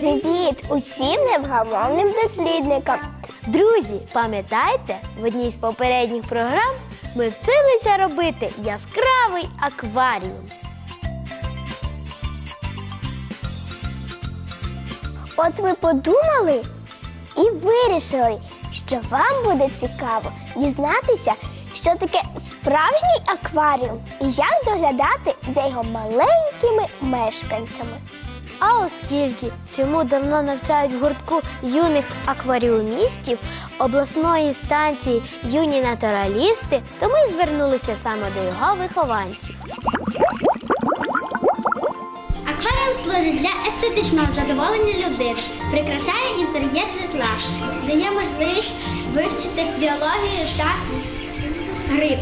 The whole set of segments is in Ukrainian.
Привіт усім невгамовним дослідникам! Друзі, пам'ятаєте, в одній з попередніх програм ми вчилися робити яскравий акваріум. От ми подумали і вирішили, що вам буде цікаво дізнатися, що таке справжній акваріум і як доглядати за його маленькими мешканцями. А оскільки цьому давно навчають гуртку юних акваріумістів обласної станції юні натуралісти, то ми звернулися саме до його вихованців. Акваріум служить для естетичного задоволення людини, прикрашає інтер'єр житла, дає можливість вивчити біологію та гриб.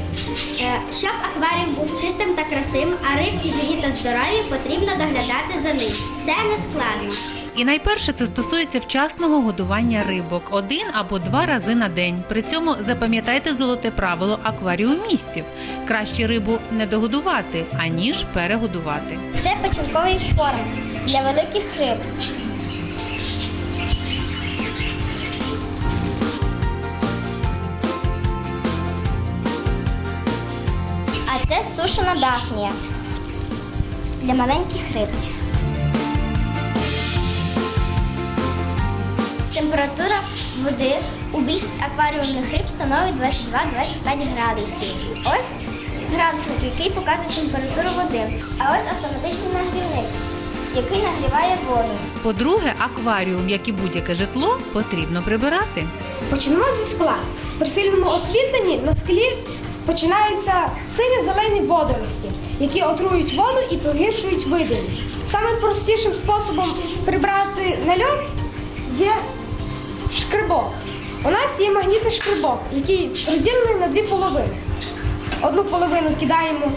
Е, Щоб акваріум був чистим та красивим, а рибки живі та здорові, потрібно доглядати за ним. Це не складно. І найперше це стосується вчасного годування рибок один або два рази на день. При цьому запам'ятайте золоте правило акваріумістів: краще рибу не догодувати, аніж перегодувати. Це печінковий корм для великих риб. Це сушена дафнія для маленьких риб. Температура води у більшість акваріумних риб становить 22-25 градусів. Ось градусник, який показує температуру води. А ось автоматичний нагрівник, який нагріває воду. По-друге, акваріум, як і будь-яке житло, потрібно прибирати. Почнемо зі скла. При сильному освітленні на склі починаються синьо-зелені водорості, які отрують воду і погіршують видимість. Самим простішим способом прибрати нальот є шкребок. У нас є магнітний шкребок, який розділений на дві половини. Одну половину кидаємо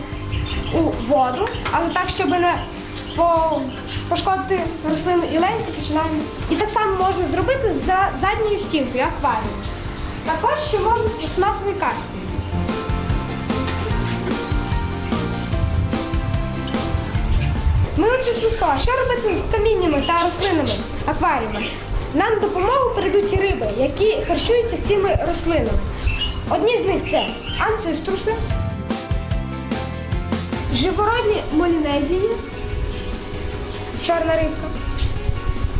у воду, але так, щоб не пошкодити рослину і лень, починаємо. І так само можна зробити за задньою стінкою акваріуму. Також ще можна з пластмасової карти. Ми очисну скла. Що робити з каміннями та рослинами акваріуму? Нам допомогу прийдуть риби, які харчуються цими рослинами. Одні з них це анциструси, живородні молінезії, чорна рибка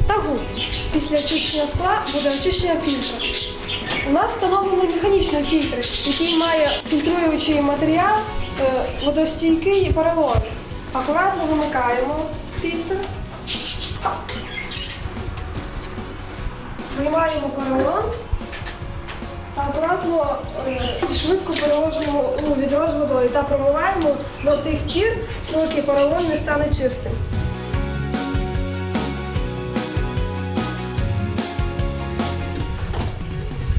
та гуки. Після очищення скла буде очищення фільтра. У нас встановлений механічний фільтр, який має фільтруючий матеріал, е, водостійкий і поролон. Акуратно вимикаємо фільтр. Виймаємо поролон акуратно е, і швидко переложимо у відро з водою та промиваємо до тих пір, поки поролон не стане чистим.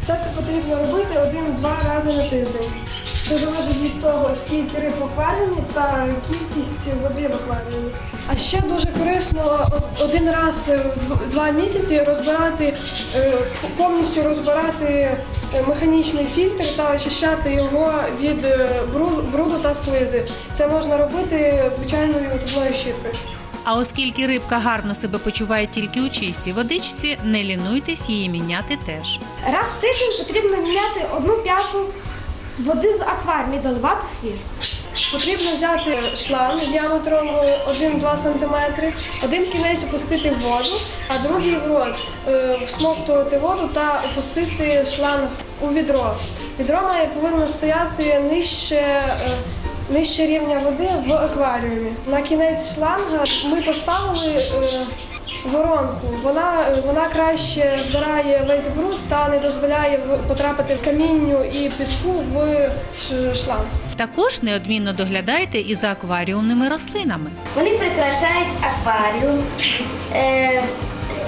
Це потрібно робити один-два рази на тиждень. Це залежить від того, скільки риб в акваріумі та кількість води в акваріумі. А ще дуже корисно один раз в два місяці розбирати, е, повністю розбирати е, механічний фільтр та очищати його від е, бруду та слизи. Це можна робити звичайною зубною щіткою. А оскільки рибка гарно себе почуває тільки у чистій водичці, не лінуйтесь її міняти теж. Раз в тиждень потрібно міняти одну п'яту води з акваріуму і доливати свіжу. Потрібно взяти шланг діаметром 1-2 см, один кінець опустити в воду, а другий в рот, Е, всмоктувати воду та опустити шланг у відро. Відро має повинно стояти нижче, е, нижче рівня води в акваріумі. На кінець шланга ми поставили е, воронку. Вона, вона краще збирає весь бруд та не дозволяє в- потрапити камінню і піску в шланг. Також неодмінно доглядайте і за акваріумними рослинами. Вони прикрашають акваріум е,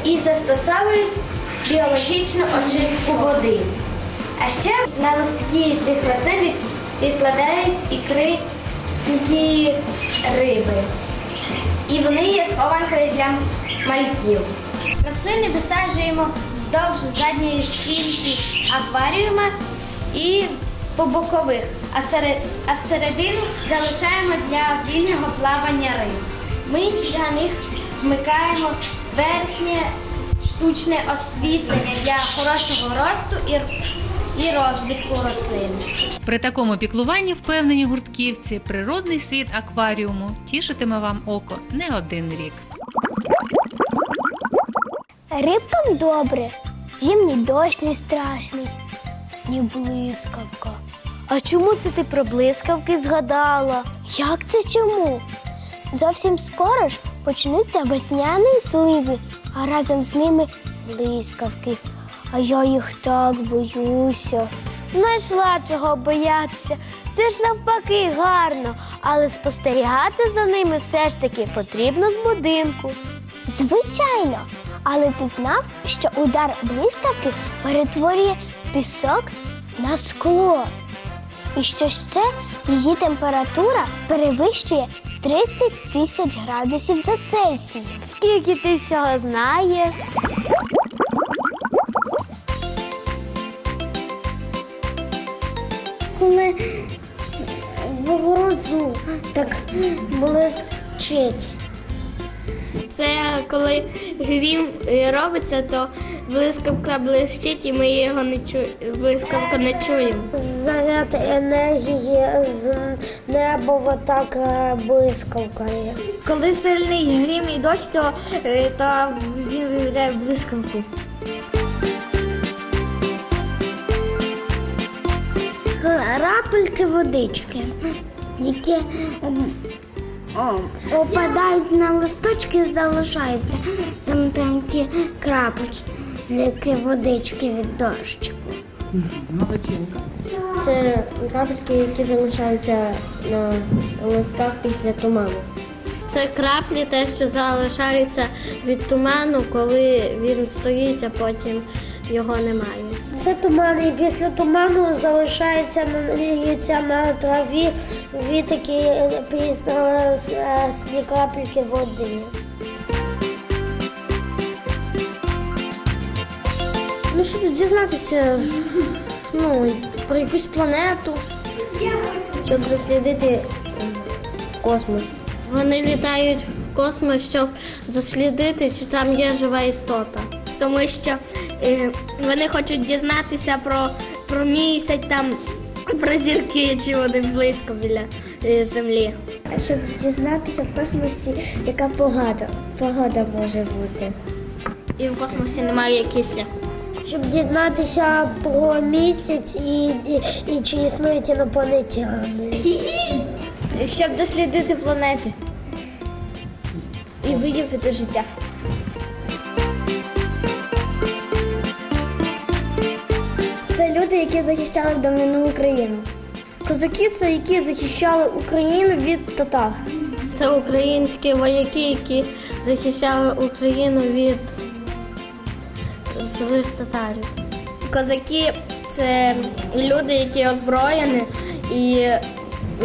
і застосовують біологічну очистку води. А ще на листки цих рослин відкладають ікри риби. І вони є схованкою для мальків. Рослини висаджуємо вздовж задньої стінки акваріума і по бокових, а, серед, а середину залишаємо для вільного плавання риб. Ми для них вмикаємо верхнє штучне освітлення для хорошого росту і, і розвитку рослин. При такому піклуванні впевнені гуртківці, природний світ акваріуму тішитиме вам око не один рік. Рибкам добре, їм ні дощ не страшний, ні блискавка. А чому це ти про блискавки згадала? Як це чому? Зовсім скоро ж почнуться весняні зливи, а разом з ними блискавки. А я їх так боюся. Знайшла чого боятися. Це ж навпаки гарно, але спостерігати за ними все ж таки потрібно з будинку. Звичайно, але ти знав, що удар блискавки перетворює пісок на скло. І що ще її температура перевищує 30 тисяч градусів за Цельсієм. Скільки ти всього знаєш? Коли в грозу так блищить. Це коли грім е, робиться, то блискавка блищить, і ми його не чуємо. Блискавку не чуємо. Заряд енергії з неба отак блискавкає. Коли сильний грім і дощ, то, е, то він виявляє блискавку. Крапельки водички, які опадають на листочки і залишаються там такі крапельки водички від дощику. Це крапельки, які залишаються на листках після туману. Це краплі, те, що залишаються від туману, коли він стоїть, а потім його немає. Це туман, і після туману залишається на, на траві від такі пізно крапельки води. Ну, щоб дізнатися ну, про якусь планету, щоб дослідити космос. Вони літають космос, щоб дослідити, чи там є жива істота. Тому що е, вони хочуть дізнатися про, про місяць, там, про зірки, чи вони близько біля е, землі. Щоб дізнатися в космосі, яка погода, погода може бути. І в космосі немає кисля. Щоб дізнатися про місяць і, і, і чи існують інопланетяни. Щоб дослідити планети і виявити життя. Це люди, які захищали давнину Україну. Козаки це які захищали Україну від татар. Це українські вояки, які захищали Україну від злих татарів. Козаки це люди, які озброєні і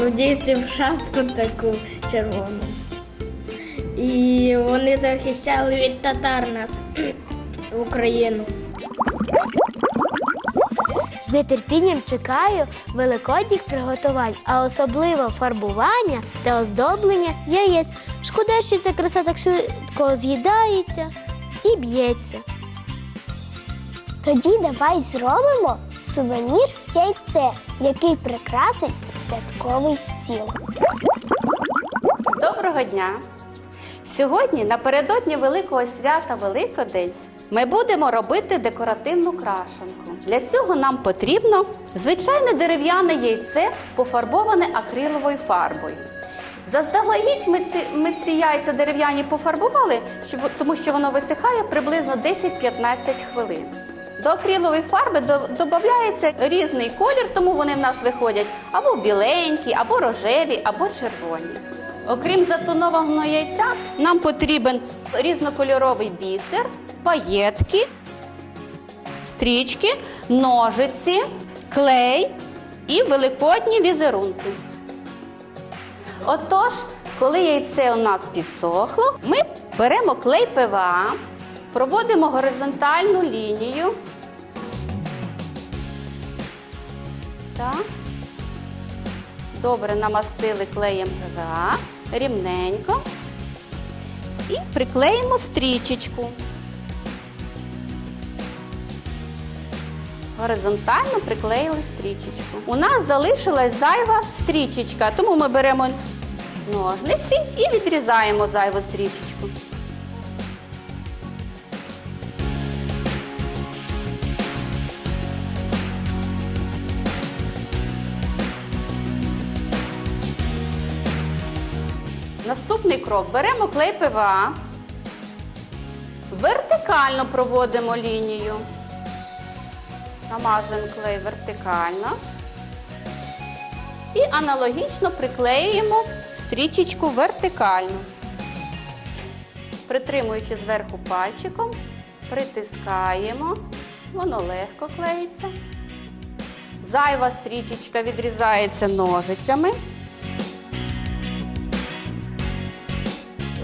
одіти в шапку таку червону. І вони захищали від татар нас Україну. З нетерпінням чекаю великодніх приготувань, а особливо фарбування та оздоблення яєць. Шкода, що ця краса так швидко з'їдається і б'ється. Тоді давай зробимо сувенір яйце, який прикрасить святковий стіл. Доброго дня! Сьогодні, напередодні Великого свята Великодень, ми будемо робити декоративну крашенку. Для цього нам потрібно звичайне дерев'яне яйце, пофарбоване акриловою фарбою. Заздалегідь ми ці, ми ці яйця дерев'яні пофарбували, щоб, тому що воно висихає приблизно 10-15 хвилин. До акрилової фарби додається різний колір, тому вони в нас виходять або біленькі, або рожеві, або червоні. Окрім затонованого яйця, нам потрібен різнокольоровий бісер, паєтки, стрічки, ножиці, клей і великодні візерунки. Отож, коли яйце у нас підсохло, ми беремо клей ПВА, проводимо горизонтальну лінію. Так. Добре намастили клеєм ПВА рівненько. і приклеїмо стрічечку. Горизонтально приклеїли стрічечку. У нас залишилась зайва стрічечка, тому ми беремо ножниці і відрізаємо зайву стрічечку. Наступний крок. Беремо клей ПВА, вертикально проводимо лінію. Намазуємо клей вертикально. І аналогічно приклеюємо стрічечку вертикально. Притримуючи зверху пальчиком, притискаємо, воно легко клеїться. Зайва стрічечка відрізається ножицями.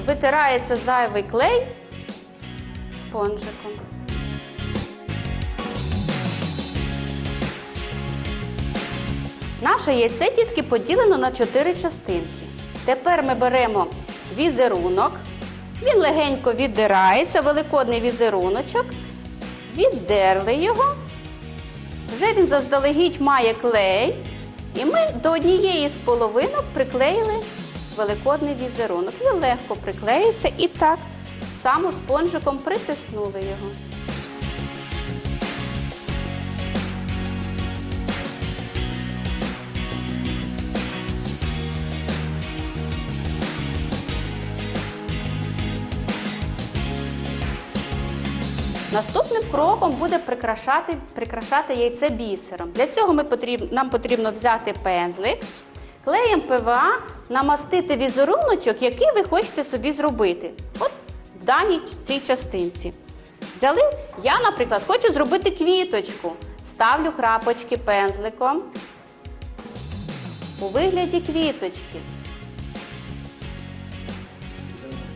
Витирається зайвий клей спонжиком. Наше яйце, дітки, поділено на чотири частинки. Тепер ми беремо візерунок, він легенько віддирається, великодний візеруночок, віддерли його. Вже він заздалегідь має клей, і ми до однієї з половинок приклеїли великодний візерунок. Він легко приклеїться і так само спонжиком притиснули його. Наступним кроком буде прикрашати, прикрашати яйце бісером. Для цього ми потріб, нам потрібно взяти пензлик, клеєм ПВА намастити візеруночок, який ви хочете собі зробити. От в даній цій частинці. Взяли, я, наприклад, хочу зробити квіточку. Ставлю крапочки пензликом у вигляді квіточки.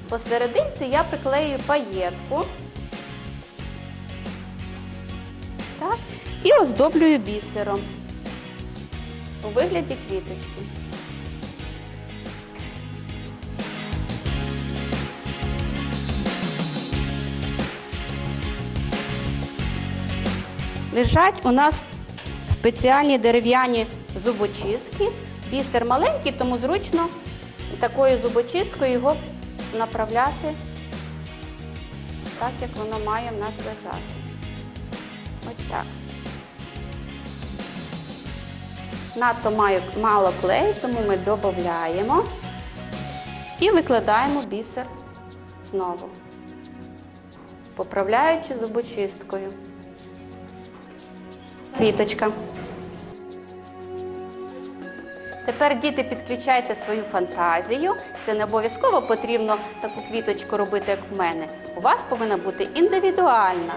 Посерединці я приклею паєтку. Так, і оздоблюю бісером у вигляді квіточки. Лежать у нас спеціальні дерев'яні зубочистки. Бісер маленький, тому зручно такою зубочисткою його направляти так, як воно має в нас лежати. Ось так. Надто маю, мало клею, тому ми додаємо і викладаємо бісер знову, поправляючи зубочисткою. Квіточка. Тепер діти підключайте свою фантазію. Це не обов'язково потрібно таку квіточку робити, як в мене. У вас повинна бути індивідуальна.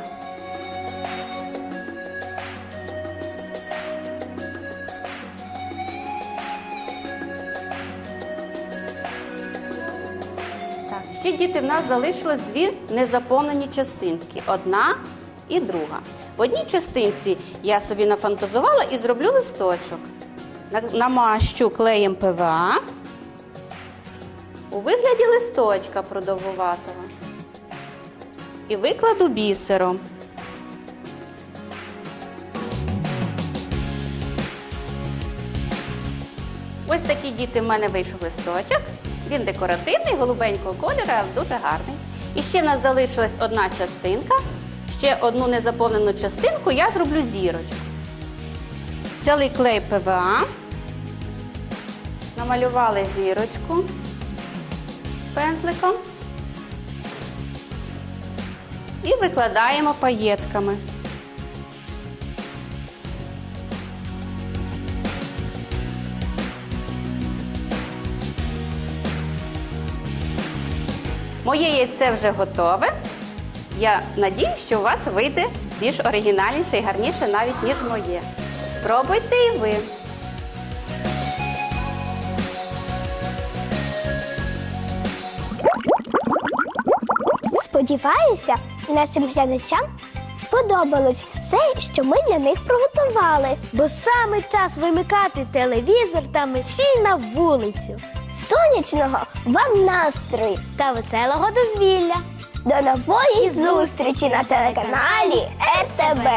Ще діти в нас залишилось дві незаповнені частинки. Одна і друга. В одній частинці я собі нафантазувала і зроблю листочок. Намащу клеєм ПВА у вигляді листочка продовгуватого. І викладу бісером. Ось такі діти в мене вийшов листочок. Він декоративний, голубенького кольору, але дуже гарний. І ще в нас залишилась одна частинка. Ще одну незаповнену частинку я зроблю зірочку. Взяли клей ПВА, намалювали зірочку пензликом і викладаємо паєтками. Моє яйце вже готове. Я надію, що у вас вийде більш оригінальніше і гарніше навіть, ніж моє. Спробуйте і ви. Сподіваюся, нашим глядачам сподобалось все, що ми для них приготували. Бо саме час вимикати телевізор та мерщій на вулицю. сонячного вам настрою та веселого дозвілля. До нової зустрічі на телеканалі ЕТБ.